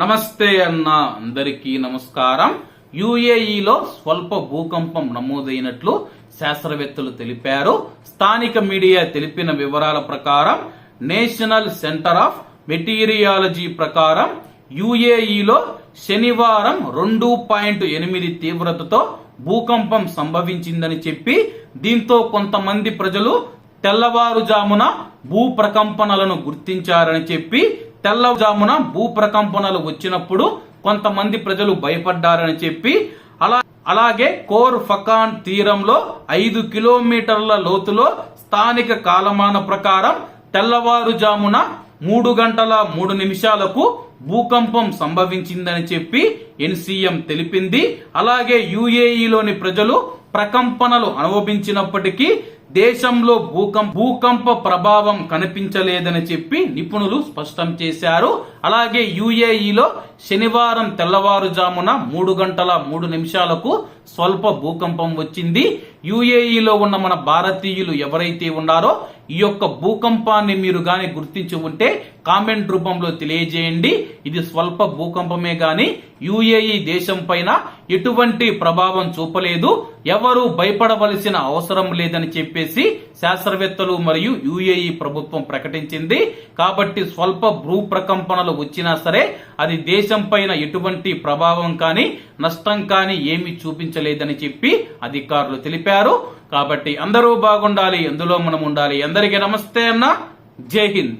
నమస్తే అన్న అందరికీ నమస్కారం. యుఏఈలో స్వల్ప భూకంపం నమోదైనట్లు శాస్త్రవేత్తలు తెలిపారు. స్థానిక మీడియా తెలిపిన వివరాల ప్రకారం నేషనల్ సెంటర్ ఆఫ్ మెటీరియాలజీ ప్రకారం యుఏఈలో శనివారం రెండు పాయింట్ ఎనిమిది తీవ్రతతో భూకంపం సంభవించిందని చెప్పి దీంతో కొంతమంది ప్రజలు తెల్లవారుజామున భూ ప్రకంపనలను గుర్తించారని చెప్పి తెల్లజామున భూ ప్రకంపనలు వచ్చినప్పుడు కొంతమంది ప్రజలు భయపడ్డారని చెప్పి అలా అలాగే కోర్ ఫకాన్ తీరంలో ఐదు కిలోమీటర్ల లోతులో స్థానిక కాలమాన ప్రకారం తెల్లవారుజామున మూడు గంటల మూడు నిమిషాలకు భూకంపం సంభవించిందని చెప్పి ఎన్సీఎం తెలిపింది. అలాగే యుఏఈలోని ప్రజలు ప్రకంపనలు అనుభవించినప్పటికీ దేశంలో భూకంప భూకంప ప్రభావం కనిపించలేదని చెప్పి నిపుణులు స్పష్టం చేశారు. అలాగే యుఏఈలో శనివారం తెల్లవారుజామున మూడు గంటల మూడు నిమిషాలకు స్వల్ప భూకంపం వచ్చింది. యుఏఈలో ఉన్న మన భారతీయులు ఎవరైతే ఉన్నారో ఈ యొక్క భూకంపాన్ని మీరు గాని గుర్తించి ఉంటే కామెంట్ రూపంలో తెలియజేయండి. ఇది స్వల్ప భూకంపమే గాని యుఏఈ దేశం పైన ఎటువంటి ప్రభావం చూపలేదు. ఎవరు భయపడవలసిన అవసరం లేదని చెప్పి చెప్పేసి శాస్త్రవేత్తలు మరియు యుఏఈ ప్రభుత్వం ప్రకటించింది. కాబట్టి స్వల్ప భూ ప్రకంపనలు వచ్చినా సరే అది దేశం పైన ఎటువంటి ప్రభావం కానీ నష్టం కానీ ఏమీ చూపించలేదని చెప్పి అధికారులు తెలిపారు. కాబట్టి అందరూ బాగుండాలి ఎందులో మనం ఉండాలి. అందరికీ నమస్తే అన్న. జై హింద్.